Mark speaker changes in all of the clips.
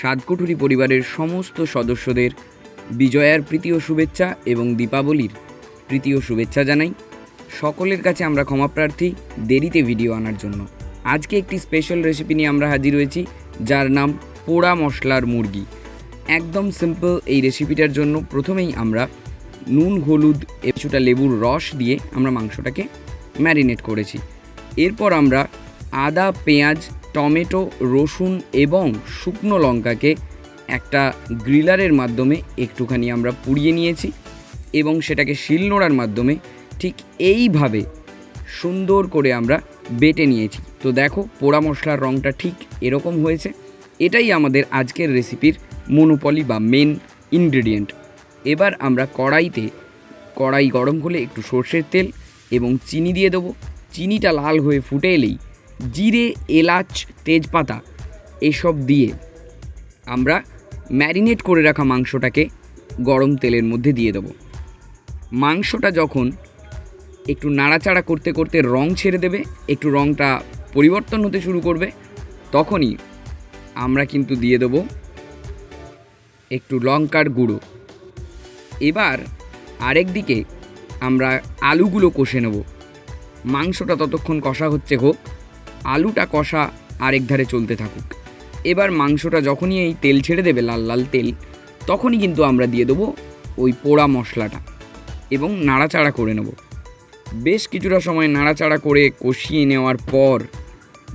Speaker 1: সাতকুঠুরি পরিবারের সমস্ত সদস্যদের বিজয়ার প্রীতি ও শুভেচ্ছা এবং দীপাবলির প্রীতি ও শুভেচ্ছা জানাই। সকলের কাছে আমরা ক্ষমাপ্রার্থী দেরিতে ভিডিও আনার জন্য। আজকে একটি স্পেশাল রেসিপি নিয়ে আমরা হাজির হয়েছি, যার নাম পোড়া মশলার মুরগি। একদম সিম্পল এই রেসিপিটার জন্য প্রথমেই আমরা নুন, হলুদ, কিছুটা লেবুর রস দিয়ে আমরা মাংসটাকে ম্যারিনেট করেছি। এরপর আমরা আদা, পেঁয়াজ টমেটো, রসুন এবং শুকনো লঙ্কাকে একটা গ্রিলারের মাধ্যমে একটুখানি আমরা পুড়িয়ে নিয়েছি এবং সেটাকে শিলনোড়ার মাধ্যমে ঠিক এইভাবে সুন্দর করে আমরা বেটে নিয়েছি। তো দেখো, পোড়া মশলার রঙটা ঠিক এরকম হয়েছে। এটাই আমাদের আজকের রেসিপির মনোপলি বা মেন ইনগ্রেডিয়েন্ট। এবার আমরা কড়াইতে, কড়াই গরম করলে একটু সর্ষের তেল এবং চিনি দিয়ে দেবো। চিনিটা লাল হয়ে ফুটে এলেই জিরে, এলাচ, তেজপাতা এসব দিয়ে আমরা ম্যারিনেট করে রাখা মাংসটাকে গরম তেলের মধ্যে দিয়ে দেবো। মাংসটা যখন একটু নাড়াচাড়া করতে করতে রং ছেড়ে দেবে, একটু রংটা পরিবর্তন হতে শুরু করবে, তখনই আমরা কিন্তু দিয়ে দেবো একটু লঙ্কার গুঁড়ো। এবার আরেক দিকে আমরা আলুগুলো কষে নেব। মাংসটা ততক্ষণ কষা হচ্ছে হোক আলুটা কষা আরেক ধারে চলতে থাকুক। এবার মাংসটা যখনই এই তেল ছেড়ে দেবে, লাল লাল তেল, তখনই কিন্তু আমরা দিয়ে দেবো ওই পোড়া মশলাটা এবং নাড়াচাড়া করে নেব। বেশ কিছুটা সময় নাড়াচাড়া করে কষিয়ে নেওয়ার পর,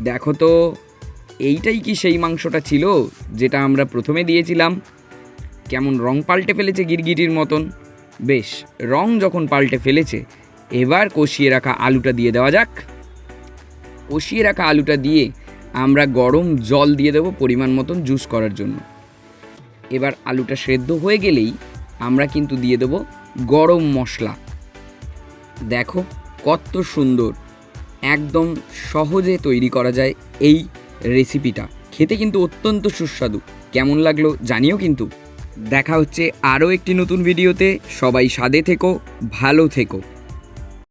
Speaker 1: দেখো তো, এইটাই কি সেই মাংসটা ছিল যেটা আমরা প্রথমে দিয়েছিলাম? কেমন রং পাল্টে ফেলেছে গিরগিটির মতন? বেশ, রং যখন পাল্টে ফেলেছে, এবার কষিয়ে রাখা আলুটা দিয়ে দেওয়া যাক। কষিয়ে রাখা আলুটা দিয়ে আমরা গরম জল দিয়ে দেবো পরিমাণ মতন জুস করার জন্য। এবার আলুটা সেদ্ধ হয়ে গেলেই আমরা কিন্তু দিয়ে দেবো গরম মশলা। দেখো কত সুন্দর, একদম সহজে তৈরি করা যায় এই রেসিপিটা খেতে কিন্তু অত্যন্ত সুস্বাদু, কেমন লাগল জানিও কিন্তু। দেখা হচ্ছে আরও একটি নতুন ভিডিওতে সবাই স্বাদে থেকো, ভালো থেকো।